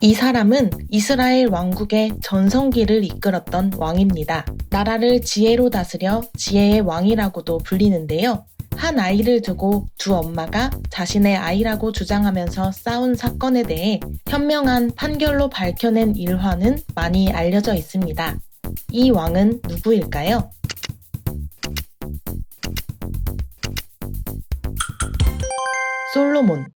이 사람은 이스라엘 왕국의 전성기를 이끌었던 왕입니다. 나라를 지혜로 다스려 지혜의 왕이라고도 불리는데요. 한 아이를 두고 두 엄마가 자신의 아이라고 주장하면서 싸운 사건에 대해 현명한 판결로 밝혀낸 일화는 많이 알려져 있습니다. 이 왕은 누구일까요? 솔로몬.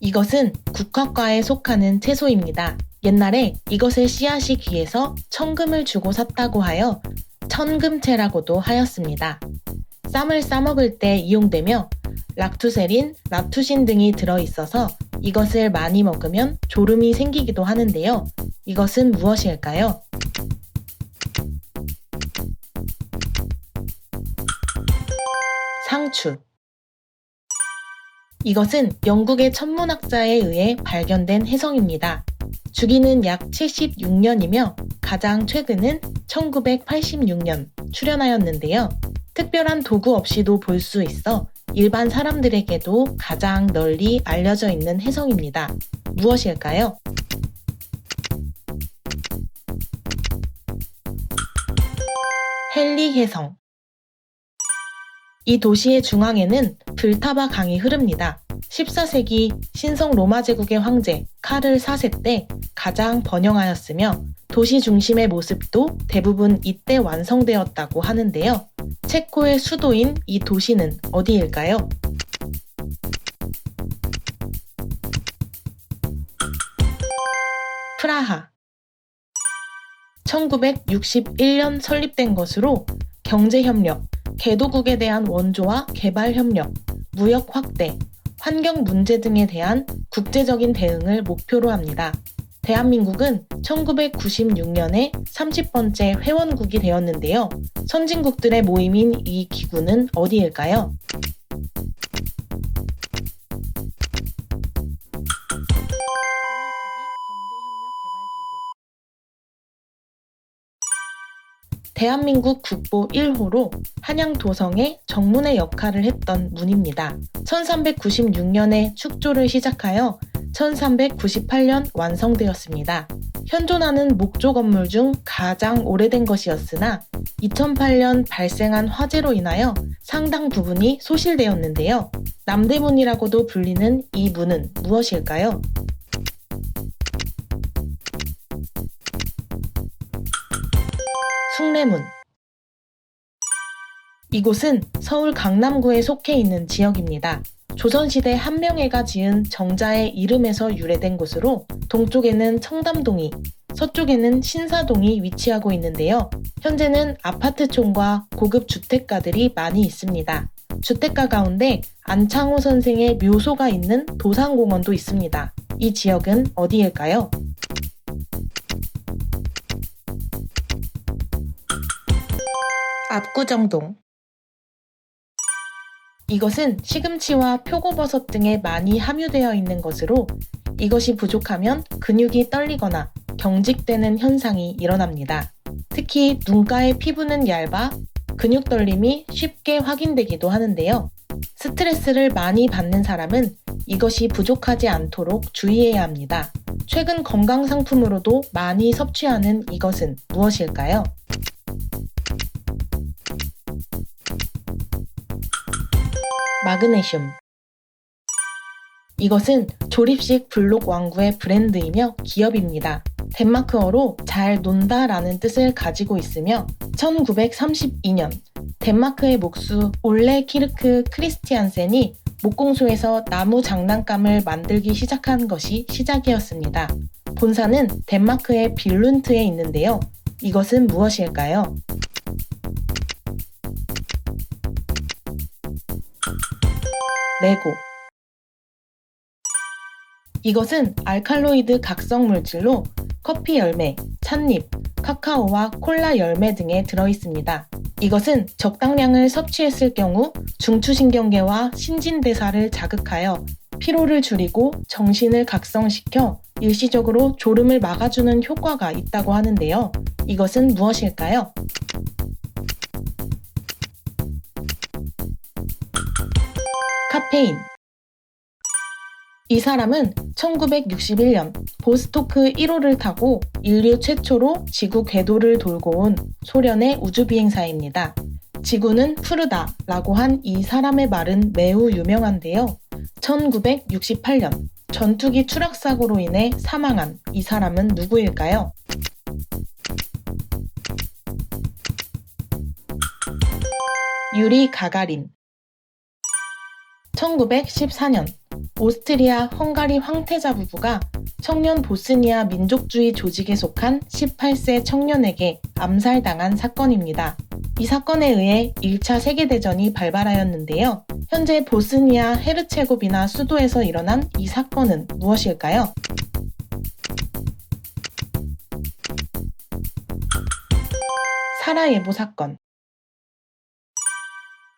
이것은 국화과에 속하는 채소입니다. 옛날에 이것의 씨앗이 귀해서 천금을 주고 샀다고 하여 천금채라고도 하였습니다. 쌈을 싸먹을 때 이용되며 락투세린, 라투신 등이 들어있어서 이것을 많이 먹으면 졸음이 생기기도 하는데요. 이것은 무엇일까요? 상추. 이것은 영국의 천문학자에 의해 발견된 해성입니다. 주기는 약 76년이며 가장 최근은 1986년 출현하였는데요. 특별한 도구 없이도 볼 수 있어 일반 사람들에게도 가장 널리 알려져 있는 해성입니다. 무엇일까요? 헨리 해성. 이 도시의 중앙에는 불타바 강이 흐릅니다. 14세기 신성 로마 제국의 황제 카를 4세 때 가장 번영하였으며 도시 중심의 모습도 대부분 이때 완성되었다고 하는데요. 체코의 수도인 이 도시는 어디일까요? 프라하. 1961년 설립된 것으로 경제협력, 개도국에 대한 원조와 개발 협력, 무역 확대, 환경 문제 등에 대한 국제적인 대응을 목표로 합니다. 대한민국은 1996년에 30번째 회원국이 되었는데요. 선진국들의 모임인 이 기구는 어디일까요? 대한민국 국보 1호로 한양도성의 정문의 역할을 했던 문입니다. 1396년에 축조를 시작하여 1398년 완성되었습니다. 현존하는 목조 건물 중 가장 오래된 것이었으나 2008년 발생한 화재로 인하여 상당 부분이 소실되었는데요. 남대문이라고도 불리는 이 문은 무엇일까요? 숭례문 이곳은 서울 강남구에 속해 있는 지역입니다. 조선시대 한명회가 지은 정자의 이름에서 유래된 곳으로 동쪽에는 청담동이, 서쪽에는 신사동이 위치하고 있는데요. 현재는 아파트촌과 고급 주택가들이 많이 있습니다. 주택가 가운데 안창호 선생의 묘소가 있는 도산공원도 있습니다. 이 지역은 어디일까요? 압구정동 이것은 시금치와 표고버섯 등에 많이 함유되어 있는 것으로 이것이 부족하면 근육이 떨리거나 경직되는 현상이 일어납니다. 특히 눈가의 피부는 얇아 근육 떨림이 쉽게 확인되기도 하는데요. 스트레스를 많이 받는 사람은 이것이 부족하지 않도록 주의해야 합니다. 최근 건강 상품으로도 많이 섭취하는 이것은 무엇일까요? 마그네슘. 이것은 조립식 블록 왕구의 브랜드이며 기업입니다. 덴마크어로 잘 논다 라는 뜻을 가지고 있으며 1932년 덴마크의 목수 올레 키르크 크리스티안센이 목공소에서 나무 장난감을 만들기 시작한 것이 시작이었습니다. 본사는 덴마크의 빌룬트에 있는데요. 이것은 무엇일까요? 레고 이것은 알칼로이드 각성 물질로 커피 열매, 찻잎, 카카오와 콜라 열매 등에 들어 있습니다. 이것은 적당량을 섭취했을 경우 중추신경계와 신진대사를 자극하여 피로를 줄이고 정신을 각성시켜 일시적으로 졸음을 막아주는 효과가 있다고 하는데요. 이것은 무엇일까요? 카페인 이 사람은 1961년 보스토크 1호를 타고 인류 최초로 지구 궤도를 돌고 온 소련의 우주비행사입니다. 지구는 푸르다 라고 한 이 사람의 말은 매우 유명한데요. 1968년 전투기 추락사고로 인해 사망한 이 사람은 누구일까요? 유리 가가린 1914년 오스트리아 헝가리 황태자 부부가 청년 보스니아 민족주의 조직에 속한 18세 청년에게 암살당한 사건입니다. 이 사건에 의해 1차 세계대전이 발발하였는데요. 현재 보스니아 헤르체고비나 수도에서 일어난 이 사건은 무엇일까요? 사라예보 사건.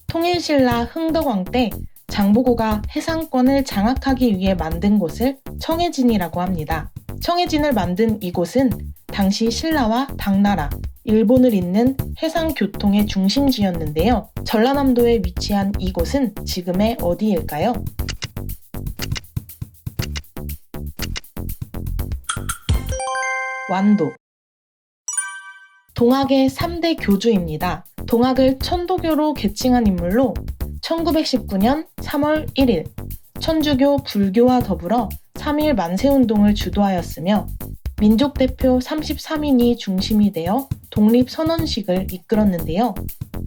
통일신라 흥덕왕 때 장보고가 해상권을 장악하기 위해 만든 곳을 청해진이라고 합니다. 청해진을 만든 이곳은 당시 신라와 당나라, 일본을 잇는 해상 교통의 중심지였는데요. 전라남도에 위치한 이곳은 지금의 어디일까요? 완도. 동학의 3대 교주입니다. 동학을 천도교로 개칭한 인물로 1919년 3월 1일 천주교 불교와 더불어 3일 만세운동을 주도하였으며 민족 대표 33인이 중심이 되어 독립 선언식을 이끌었는데요.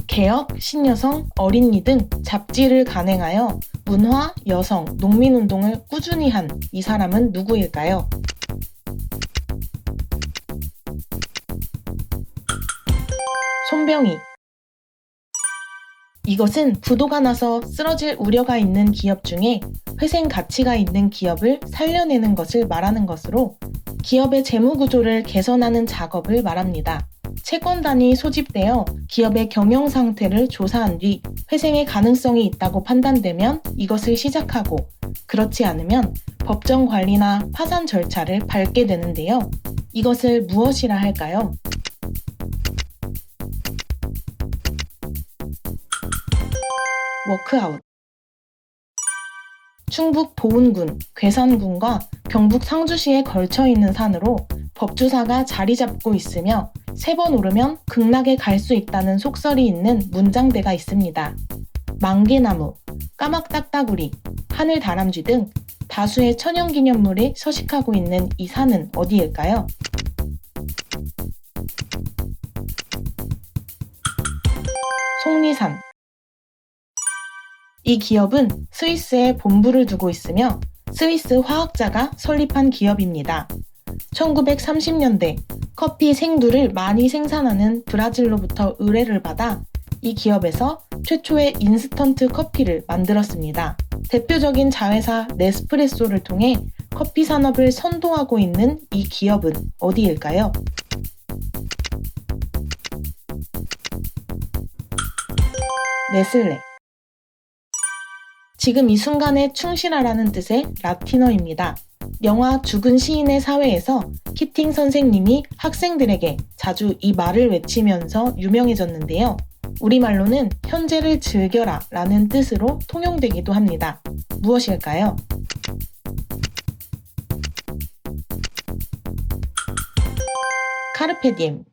개혁, 신여성, 어린이 등 잡지를 간행하여 문화, 여성, 농민 운동을 꾸준히 한 이 사람은 누구일까요? 손병희 이것은 부도가 나서 쓰러질 우려가 있는 기업 중에 회생 가치가 있는 기업을 살려내는 것을 말하는 것으로 기업의 재무 구조를 개선하는 작업을 말합니다. 채권단이 소집되어 기업의 경영 상태를 조사한 뒤 회생의 가능성이 있다고 판단되면 이것을 시작하고 그렇지 않으면 법정 관리나 파산 절차를 밟게 되는데요. 이것을 무엇이라 할까요? 워크아웃 충북 보은군, 괴산군과 경북 상주시에 걸쳐 있는 산으로 법주사가 자리 잡고 있으며 세 번 오르면 극락에 갈 수 있다는 속설이 있는 문장대가 있습니다. 망개나무, 까막딱따구리, 하늘 다람쥐 등 다수의 천연기념물이 서식하고 있는 이 산은 어디일까요? 속리산 이 기업은 스위스에 본부를 두고 있으며 스위스 화학자가 설립한 기업입니다. 1930년대 커피 생두를 많이 생산하는 브라질로부터 의뢰를 받아 이 기업에서 최초의 인스턴트 커피를 만들었습니다. 대표적인 자회사 네스프레소를 통해 커피 산업을 선도하고 있는 이 기업은 어디일까요? 네슬레 지금 이 순간에 충실하라는 뜻의 라틴어입니다. 영화 죽은 시인의 사회에서 키팅 선생님이 학생들에게 자주 이 말을 외치면서 유명해졌는데요. 우리말로는 현재를 즐겨라 라는 뜻으로 통용되기도 합니다. 무엇일까요? 카르페 디엠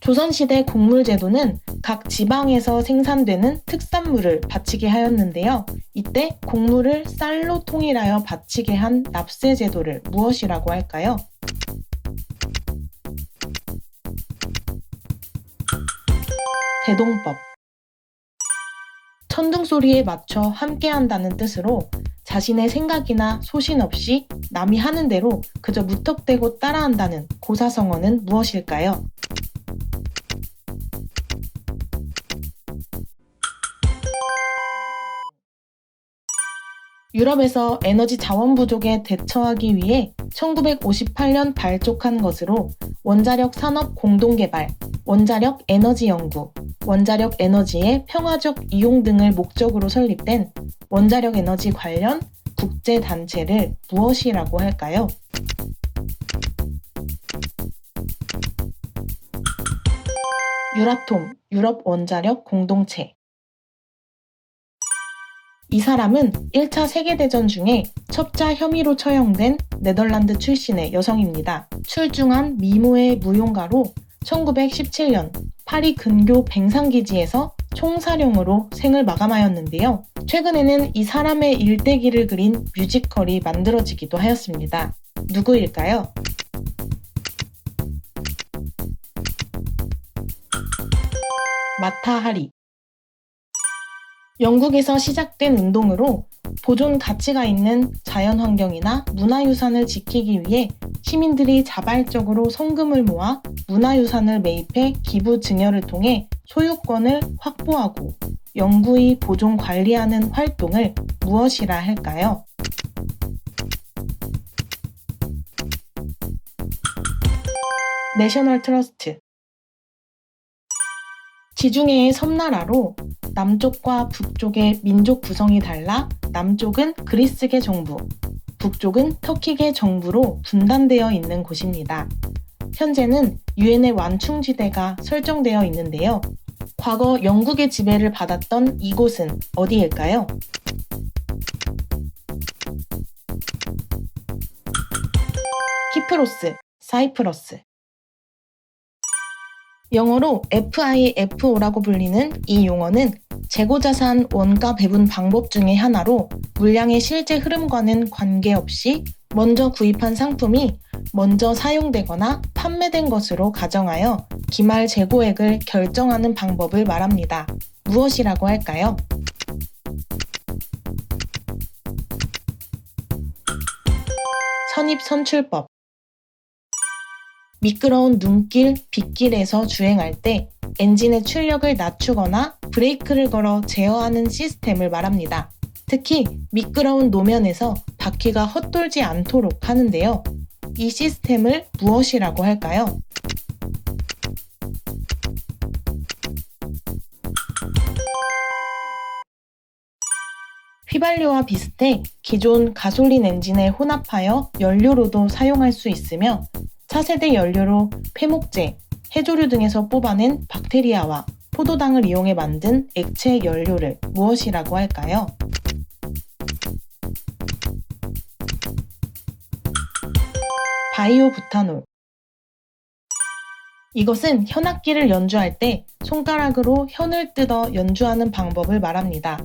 조선시대 곡물제도는 각 지방에서 생산되는 특산물을 바치게 하였는데요. 이때 곡물을 쌀로 통일하여 바치게 한 납세 제도를 무엇이라고 할까요? 대동법 천둥 소리에 맞춰 함께 한다는 뜻으로 자신의 생각이나 소신 없이 남이 하는 대로 그저 무턱대고 따라한다는 고사성어는 무엇일까요? 유럽에서 에너지 자원 부족에 대처하기 위해 1958년 발족한 것으로 원자력 산업 공동개발, 원자력 에너지 연구, 원자력 에너지의 평화적 이용 등을 목적으로 설립된 원자력 에너지 관련 국제 단체를 무엇이라고 할까요? 유라톰, 유럽 원자력 공동체 이 사람은 1차 세계대전 중에 첩자 혐의로 처형된 네덜란드 출신의 여성입니다. 출중한 미모의 무용가로 1917년 파리 근교 뱅상기지에서 총사령으로 생을 마감하였는데요. 최근에는 이 사람의 일대기를 그린 뮤지컬이 만들어지기도 하였습니다. 누구일까요? 마타 하리. 영국에서 시작된 운동으로 보존 가치가 있는 자연 환경이나 문화유산을 지키기 위해 시민들이 자발적으로 성금을 모아 문화유산을 매입해 기부 증여를 통해 소유권을 확보하고 영구히 보존 관리하는 활동을 무엇이라 할까요? 내셔널 트러스트 지중해의 섬나라로 남쪽과 북쪽의 민족 구성이 달라 남쪽은 그리스계 정부, 북쪽은 터키계 정부로 분단되어 있는 곳입니다. 현재는 유엔의 완충지대가 설정되어 있는데요. 과거 영국의 지배를 받았던 이곳은 어디일까요? 키프로스, 사이프러스. 영어로 FIFO라고 불리는 이 용어는 재고자산 원가 배분 방법 중의 하나로 물량의 실제 흐름과는 관계없이 먼저 구입한 상품이 먼저 사용되거나 판매된 것으로 가정하여 기말 재고액을 결정하는 방법을 말합니다. 무엇이라고 할까요? 선입선출법 미끄러운 눈길, 빗길에서 주행할 때 엔진의 출력을 낮추거나 브레이크를 걸어 제어하는 시스템을 말합니다. 특히 미끄러운 노면에서 바퀴가 헛돌지 않도록 하는데요. 이 시스템을 무엇이라고 할까요? 휘발유와 비슷해 기존 가솔린 엔진에 혼합하여 연료로도 사용할 수 있으며 차세대 연료로 폐목제, 해조류 등에서 뽑아낸 박테리아와 포도당을 이용해 만든 액체 연료를 무엇이라고 할까요? 바이오부타놀 이것은 현악기를 연주할 때 손가락으로 현을 뜯어 연주하는 방법을 말합니다.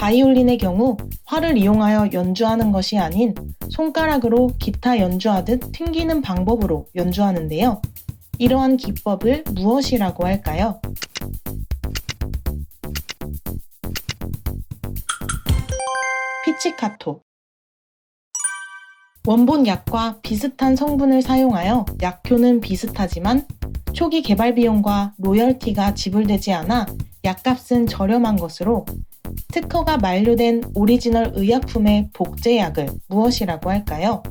바이올린의 경우 활을 이용하여 연주하는 것이 아닌 손가락으로 기타 연주하듯 튕기는 방법으로 연주하는데요. 이러한 기법을 무엇이라고 할까요? 피치카토 원본 약과 비슷한 성분을 사용하여 약효는 비슷하지만 초기 개발 비용과 로열티가 지불되지 않아 약값은 저렴한 것으로 특허가 만료된 오리지널 의약품의 복제약을 무엇이라고 할까요?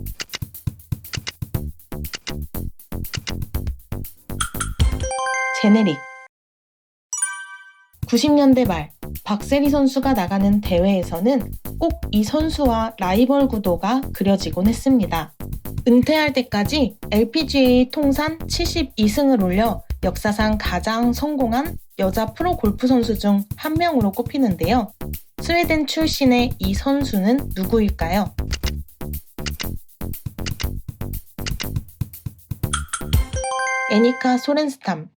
제네릭 90년대 말 박세리 선수가 나가는 대회에서는 꼭 이 선수와 라이벌 구도가 그려지곤 했습니다. 은퇴할 때까지 LPGA 통산 72승을 올려 역사상 가장 성공한 여자 프로 골프 선수 중 한 명으로 꼽히는데요. 스웨덴 출신의 이 선수는 누구일까요? 애니카 소렌스탐